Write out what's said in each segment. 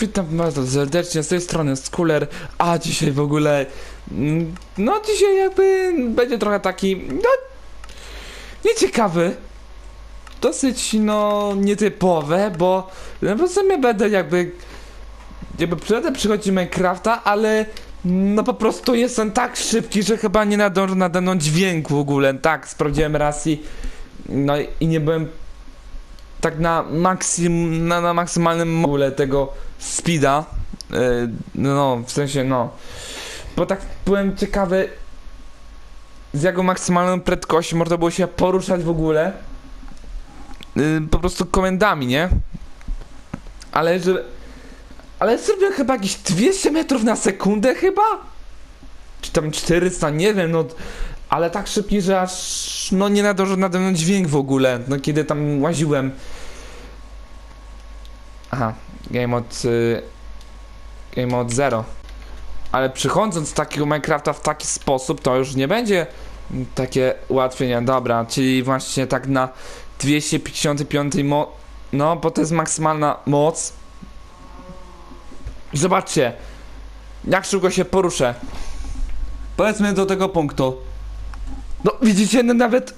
Witam bardzo serdecznie z tej strony Skuller, a dzisiaj w ogóle, mm, no dzisiaj jakby będzie trochę taki, no, nieciekawy, dosyć, no, nietypowe, bo, no, w sumie będę jakby, jakby będę przychodzić Minecrafta, ale, no po prostu jestem tak szybki, że chyba nie nadążę nade dźwięk w ogóle, tak, sprawdziłem raz i, no i nie byłem tak na, maksym, na, na maksymalnym ogóle tego speeda. Yy, no, w sensie, no. Bo tak byłem ciekawy, z jaką maksymalną prędkością można było się poruszać w ogóle. Yy, po prostu komendami, nie? Ale że. Ale zrobiłem chyba jakieś 200 metrów na sekundę, chyba? Czy tam 400, nie wiem, no. Ale tak szybki, że aż no nie nadążył nade mną dźwięk w ogóle, no kiedy tam łaziłem. Aha, game mode, y, game mode 0. Ale przychodząc z takiego Minecrafta w taki sposób, to już nie będzie takie ułatwienie. Dobra, czyli właśnie tak na 255 mo... No, bo to jest maksymalna moc. Zobaczcie, jak szybko się poruszę. Powiedzmy do tego punktu. No widzicie, no, nawet,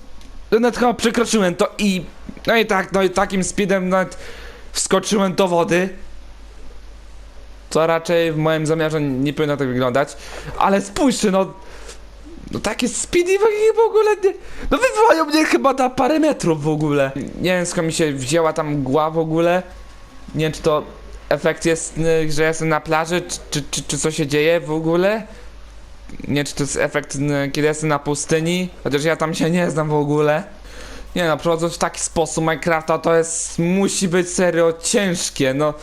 nawet chyba przekroczyłem to i, no i tak, no i takim speedem nawet wskoczyłem do wody. Co raczej w moim zamiarze nie powinno tak wyglądać, ale spójrzcie, no, no takie speedy w ogóle nie, no wywołają mnie chyba na parę metrów w ogóle. Nie wiem skąd mi się wzięła tam mgła w ogóle, nie wiem czy to efekt jest, y, że jestem na plaży, czy, czy, czy, czy co się dzieje w ogóle. Nie, czy to jest efekt, kiedy jestem na pustyni, chociaż ja tam się nie znam w ogóle. Nie no, przechodząc w taki sposób Minecrafta to jest, musi być serio ciężkie, no.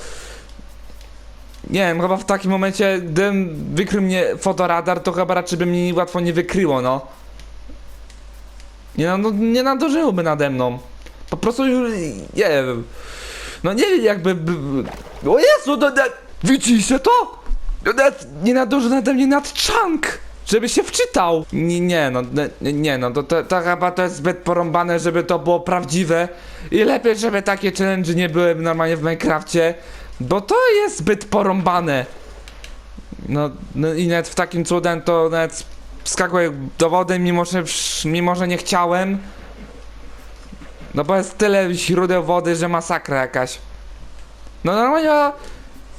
Nie wiem, chyba w takim momencie, gdybym wykrył mnie fotoradar, to chyba raczej by mnie łatwo nie wykryło, no. Nie no, nie nadążyłoby nade mną. Po prostu już, nie wiem. No nie wiem, jakby... by- by- O Jezu, no, no, widzicie to? No, nie nadąży nade mnie nad chunk, żeby się wczytał. Nie, nie no, nie, nie no, to, to, to chyba to jest zbyt porąbane, żeby to było prawdziwe. I lepiej, żeby takie challenge nie były normalnie w Minecrafcie, bo to jest zbyt porąbane. No, no i nawet w takim cudem to nawet wskakuję do wody, mimo że, mimo że nie chciałem. No bo jest tyle źródeł wody, że masakra jakaś. No normalnie,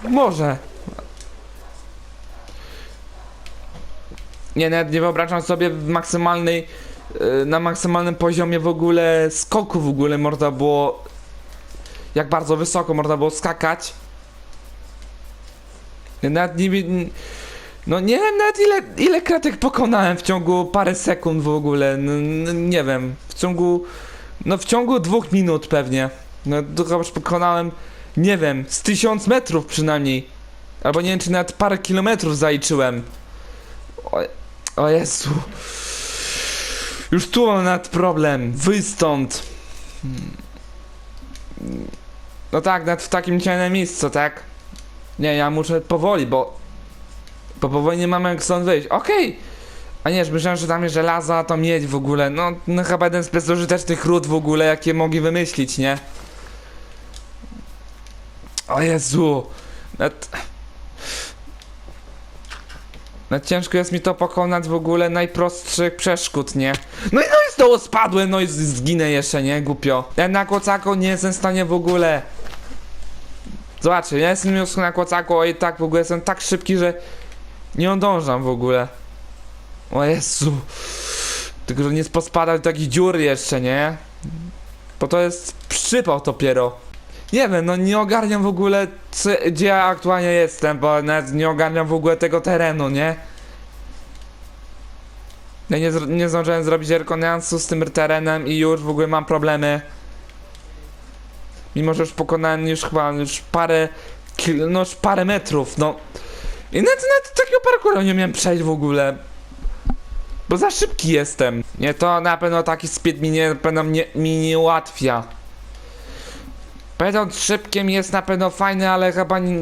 może. Nie, nawet nie wyobrażam sobie w maksymalnej, yy, na maksymalnym poziomie w ogóle skoku w ogóle można było, jak bardzo wysoko można było skakać. Nawet nie no nie wiem nawet ile, ile kratek pokonałem w ciągu parę sekund w ogóle, no, nie wiem, w ciągu, no w ciągu dwóch minut pewnie. No to już pokonałem, nie wiem, z tysiąc metrów przynajmniej. Albo nie wiem, czy nawet parę kilometrów zaliczyłem. O Jezu. Już tu mam nawet problem. Wyjdź stąd. No tak, nawet w takim ciemnym miejscu, tak? Nie, ja muszę powoli, bo... Bo powoli nie mamy jak stąd wyjść. Okej! A nie, myślałem, że tam jest żelaza, to miedź w ogóle. No, no chyba jeden z bezużytecznych ród w ogóle, jakie mogli wymyślić, nie? O Jezu! Nawet... No ciężko jest mi to pokonać w ogóle najprostszych przeszkód, nie? No i no i znowu spadłem, no i zginę jeszcze, nie? Głupio. Ja na kocaku nie jestem w stanie w ogóle... Zobaczcie, ja jestem już na kocaku, a i tak w ogóle jestem tak szybki, że... Nie odążam w ogóle. O Jezu. Tylko, że nie pospadać do takich dziur jeszcze, nie? Bo to jest przypał dopiero. Nie wiem, no nie ogarniam w ogóle, co, gdzie ja aktualnie jestem, bo nawet nie ogarniam w ogóle tego terenu, nie? Ja nie, nie zdążyłem zrobić rekonansu z tym terenem i już w ogóle mam problemy. Mimo, że już pokonałem już chyba już parę, no już parę metrów, no. I nawet, nawet takiego parkouru nie miałem przejść w ogóle. Bo za szybki jestem. Nie, to na pewno taki speed mi nie, na pewno mi nie ułatwia. Będąc szybkim jest na pewno fajny, ale chyba nie,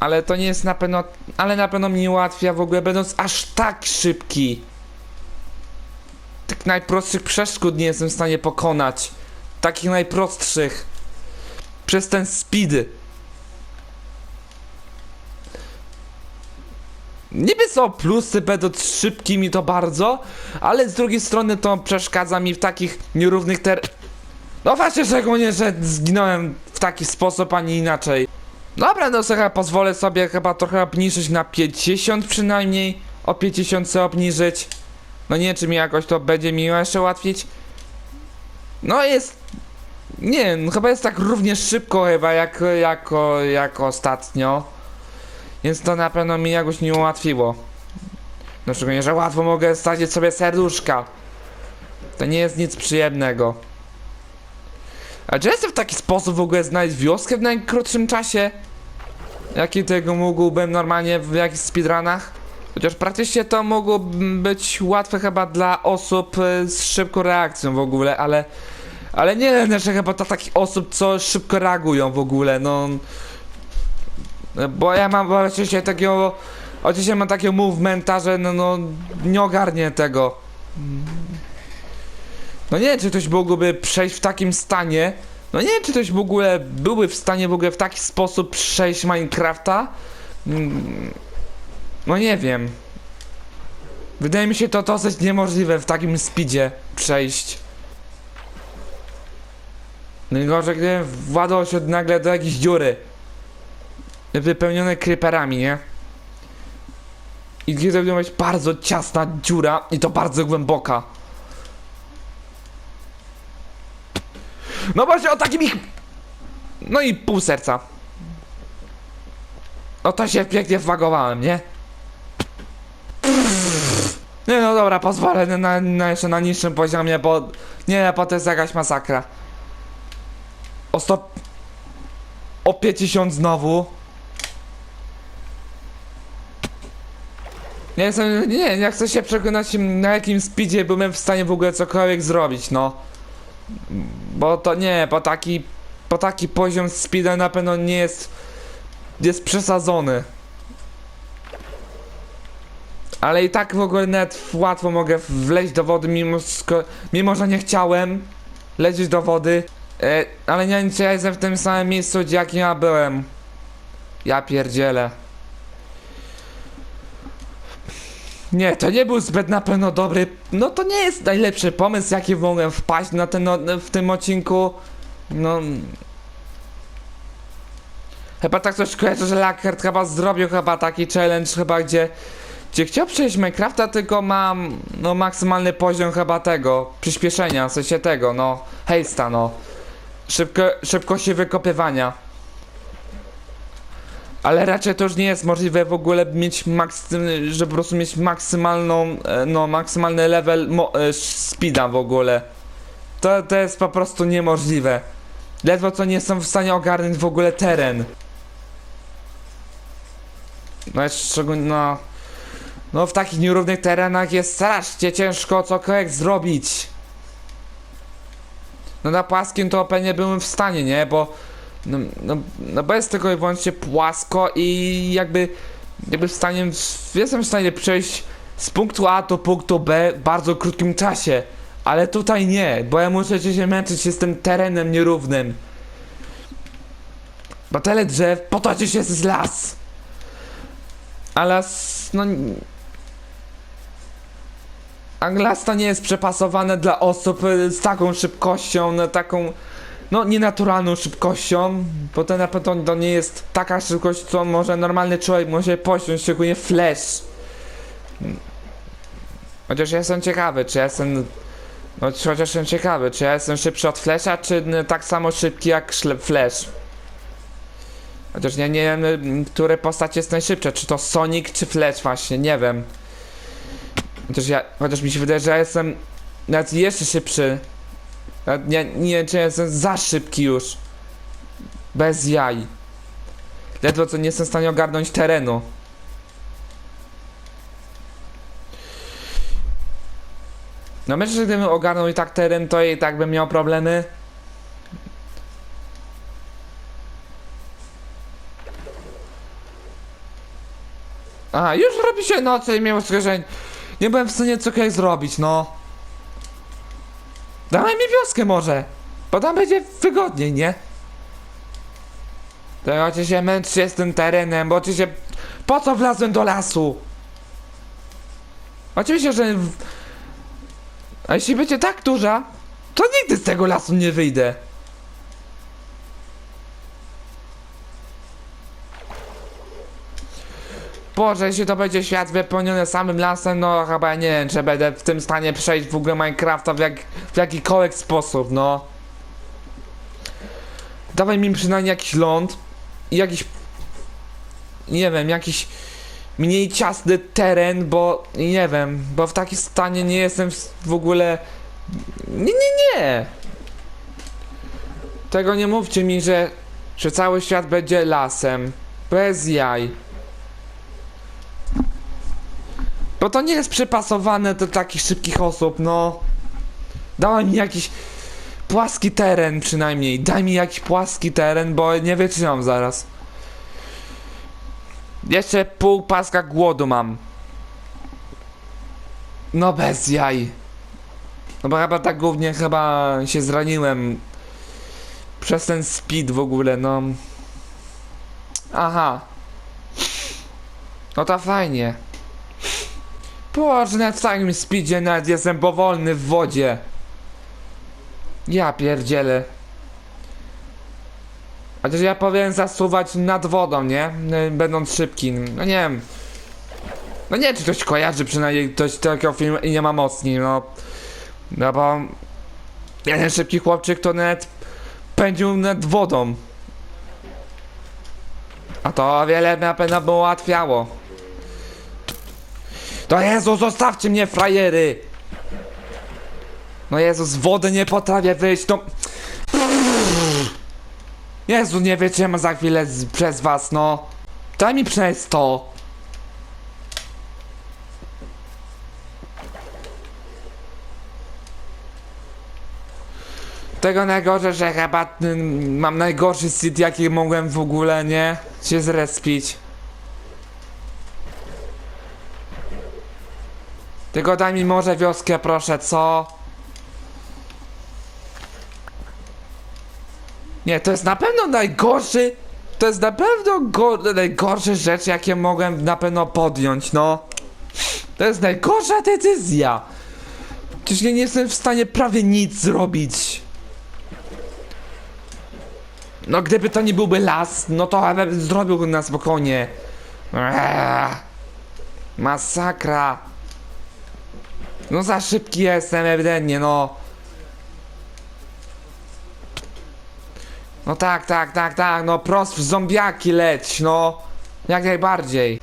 Ale to nie jest na pewno... Ale na pewno mi nie ułatwia w ogóle, będąc aż tak szybki. Tych najprostszych przeszkód nie jestem w stanie pokonać. Takich najprostszych. Przez ten speed. Niby są plusy, będąc szybkimi to bardzo, ale z drugiej strony to przeszkadza mi w takich nierównych ter... No właśnie szczególnie, że zginąłem w taki sposób, a nie inaczej. Dobra, no chyba pozwolę sobie chyba trochę obniżyć na 50 przynajmniej. O 50 sobie obniżyć. No nie, czy mi jakoś to będzie mi jeszcze ułatwić. No jest... Nie, no chyba jest tak równie szybko chyba jak, jako, jak ostatnio. Więc to na pewno mi jakoś nie ułatwiło. No szczególnie, że łatwo mogę stawić sobie serduszka. To nie jest nic przyjemnego. A czy jestem w taki sposób w ogóle znaleźć wioskę w najkrótszym czasie? Jaki tego mógłbym normalnie w jakichś speedrunach? Chociaż praktycznie to mogło być łatwe chyba dla osób y, z szybką reakcją w ogóle, ale... Ale nie znaczy chyba dla takich osób, co szybko reagują w ogóle, no... Bo ja mam oczywiście takiego... Oczywiście mam takiego movementa, że no, no nie ogarnię tego. No nie czy ktoś mógłby przejść w takim stanie. No nie czy ktoś w ogóle byłby w stanie w ogóle w taki sposób przejść Minecrafta. Mm, No nie wiem. Wydaje mi się to dosyć niemożliwe w takim speedzie przejść. Najgorzej, gdy władał się nagle do jakiejś dziury. Wypełnione creeperami, nie? I gdzie to będzie bardzo ciasna dziura i to bardzo głęboka. No właśnie o takim ich... No i pół serca. No to się pięknie wagowałem, nie? Nie no dobra, pozwolę na, na, jeszcze na niższym poziomie, bo... Nie, bo to jest jakaś masakra. O sto... O 50 znowu. Nie jestem, nie, nie chcę się przekonać na jakim speedzie byłem w stanie w ogóle cokolwiek zrobić, no. Bo to nie, bo taki, bo taki poziom speeda na pewno nie jest, jest przesadzony. Ale i tak w ogóle nawet łatwo mogę wleźć do wody, mimo, mimo że nie chciałem lecieć do wody. E, ale nie wiem, czy ja jestem w tym samym miejscu, gdzie jak ja byłem. Ja pierdzielę. Nie, to nie był zbyt na pewno dobry. No to nie jest najlepszy pomysł, jaki mogłem wpaść na ten, w tym odcinku. No. Chyba tak coś kojarzę, że Lackert chyba zrobił chyba taki challenge, chyba gdzie. Gdzie chciał przejść Minecrafta, tylko mam no maksymalny poziom chyba tego, przyspieszenia, w sensie tego, no, hejsta, no. Szybko, szybkości wykopywania. Ale raczej to już nie jest możliwe w ogóle mieć maksy, że po prostu mieć maksymalną, e, no maksymalny level e, speeda w ogóle. To, to jest po prostu niemożliwe. Ledwo co nie są w stanie ogarnąć w ogóle teren. No szczególnie, no... No w takich nierównych terenach jest strasznie ciężko cokolwiek zrobić. No na płaskim to pewnie byłem w stanie, nie? Bo no, no, no bo jest tylko i wyłącznie płasko i jakby jakby w stanie, jestem w stanie przejść z punktu A do punktu B w bardzo krótkim czasie, ale tutaj nie, bo ja muszę się męczyć się z tym terenem nierównym. Bo tyle drzew, potoczy się z las. A las, no... A las to nie jest przepasowane dla osób z taką szybkością, no, taką no nienaturalną szybkością, bo to na pewno to nie jest taka szybkość, co może normalny człowiek może posiąść, szczególnie Flash. Chociaż ja jestem ciekawy, czy ja jestem... No chociaż jestem ciekawy, czy ja jestem szybszy od Flasha, czy tak samo szybki jak Flash. Chociaż nie, nie wiem, które postać jest najszybsza, czy to Sonic, czy Flash właśnie, nie wiem. Chociaż ja, chociaż mi się wydaje, że ja jestem nawet jeszcze szybszy ja Nie, czy jestem za szybki już. Bez jaj. Ledwo co nie jestem w stanie ogarnąć terenu. No myślę, że gdybym ogarnął i tak teren, to i tak bym miał problemy. A, już robi się nocy i miał że nie byłem w stanie cokolwiek zrobić, no. Dawaj mi wioskę może, bo tam będzie wygodniej, nie? To oczywiście się męczcie z tym terenem, bo oczywiście po co wlazłem do lasu? Oczywiście, że... A jeśli będzie tak duża, to nigdy z tego lasu nie wyjdę. Boże, jeśli to będzie świat wypełniony samym lasem, no chyba nie wiem, czy będę w tym stanie przejść w ogóle Minecrafta w, jak, w jakikolwiek sposób, no. Dawaj mi przynajmniej jakiś ląd i jakiś... Nie wiem, jakiś mniej ciasny teren, bo nie wiem, bo w takim stanie nie jestem w ogóle... Nie, nie, nie! Tego nie mówcie mi, że, że cały świat będzie lasem. Bez jaj. Bo to nie jest przypasowane do takich szybkich osób, no. Dawaj mi jakiś płaski teren przynajmniej. Daj mi jakiś płaski teren, bo nie wytrzymam zaraz. Jeszcze pół paska głodu mam. No bez jaj. No bo chyba tak głównie chyba się zraniłem. Przez ten speed w ogóle, no. Aha. No to fajnie. Boże, w takim speedzie nawet jestem powolny w wodzie. Ja pierdzielę. Chociaż ja powinien zasuwać nad wodą, nie? Y, Będąc szybki. No nie wiem. No nie, czy ktoś kojarzy przynajmniej ktoś takiego filmu i nie ma mocni, no. No bo... Jeden szybki chłopczyk to nawet pędził nad wodą. A to o wiele na pewno by ułatwiało. To Jezu, zostawcie mnie, frajery! No Jezu, z wody nie potrafię wyjść, no... Jezu, nie wytrzymam za chwilę z, przez was, no. Daj mi przez to. Tego najgorsze, że chyba mam najgorszy sit, jaki mogłem w ogóle, nie? Się zrespić. Tylko daj mi może wioskę, proszę, co? Nie, to jest na pewno najgorszy. To jest na pewno go, najgorsze rzeczy, jakie mogłem na pewno podjąć, no. To jest najgorsza decyzja. Przecież ja nie jestem w stanie prawie nic zrobić. No, gdyby to nie byłby las, no to bym zrobił na spokojnie. Eee, masakra. No za szybki jestem ewidentnie, no. No tak, tak, tak, tak, no prost w zombiaki leć, no. Jak najbardziej.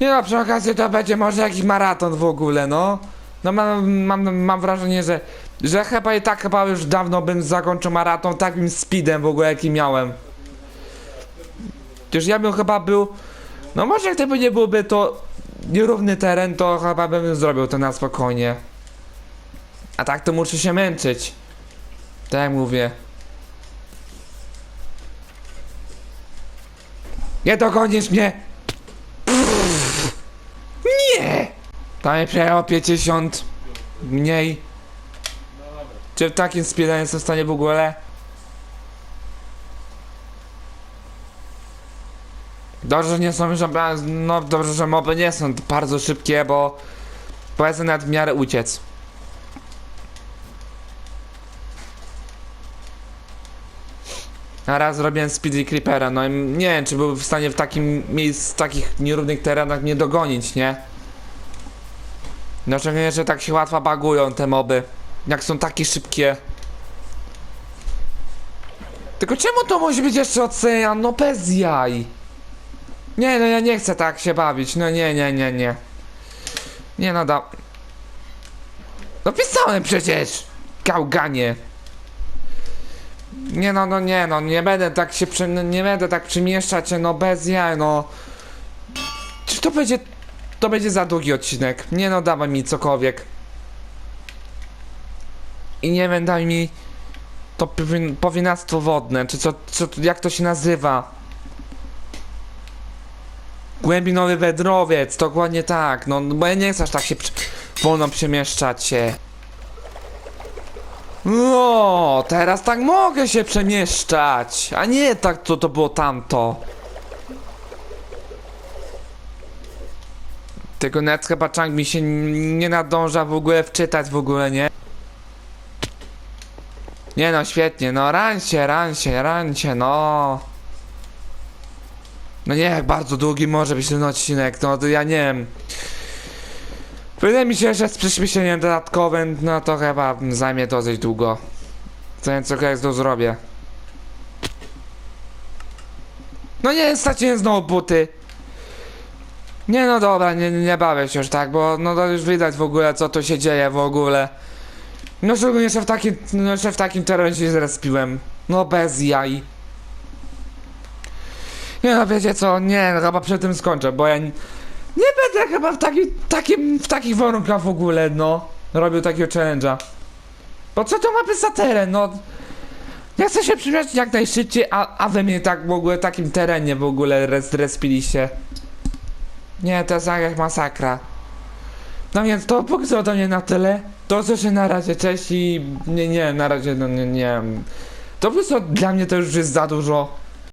Nie no, przy okazji to będzie może jakiś maraton w ogóle, no. No mam, mam, mam wrażenie, że, że chyba i tak chyba już dawno bym zakończył maraton takim speedem w ogóle jaki miałem. Przecież ja bym chyba był, no może gdyby nie byłby to nierówny teren, to chyba bym zrobił to na spokojnie. A tak to muszę się męczyć. Tak mówię. Nie dogonisz mnie! Nie! Tam przejęło 50 mniej. Czy w takim speedie jestem w stanie w ogóle? Dobrze, że nie są no dobrze, że moby nie są bardzo szybkie, bo powiedzmy nawet w miarę uciec. A raz zrobiłem speedy creepera, no i nie wiem, czy był w stanie w takim miejscu, w takich nierównych terenach mnie dogonić, nie? No szczególnie, że tak się łatwo bagują te moby. Jak są takie szybkie. Tylko czemu to musi być jeszcze ocean? No bez jaj. Nie, no ja nie chcę tak się bawić. No nie, nie, nie, nie. Nie no da... No przecież! Gałganie. Nie no, no nie no, nie będę tak się przy, nie będę tak przemieszczać, no bez jaj, no. Czy to będzie, to będzie za długi odcinek? Nie no, dawaj mi cokolwiek. I nie wiem, daj mi to powin, powinactwo wodne, czy co, co, jak to się nazywa? Głębinowy wędrowiec, dokładnie tak, no bo ja nie chcę aż tak się wolno przemieszczać się. No, teraz tak mogę się przemieszczać, a nie tak to to było tamto. Tylko net chyba Chang mi się nie nadąża w ogóle wczytać w ogóle, nie? Nie no, świetnie, no ran się, ran się, ran się, no. No nie, jak bardzo długi może być ten odcinek, no to ja nie wiem. Wydaje mi się, że z przyspieszeniem dodatkowym, no to chyba zajmie dosyć długo. To więc co jest to zrobię. No nie, straciłem znowu buty. Nie no dobra, nie, nie bawię się już tak, bo no to już widać w ogóle co tu się dzieje w ogóle. No szczególnie jeszcze w takim, no w takim terenie się zrespiłem. No bez jaj. Nie no wiecie co, nie, no chyba przy tym skończę, bo ja nie, nie będę chyba w takim, takim, w takich warunkach w ogóle, no. Robił takiego challenge'a. Bo co to ma być za teren, no. Ja chcę się przymiać jak najszybciej, a, a wy mnie tak w ogóle takim terenie w ogóle res, respiliście. Nie, to jest jakaś masakra. No więc to póki co ode mnie na tyle. To słyszę na razie, cześć i nie, nie, na razie, no nie, nie. To po dla mnie to już jest za dużo.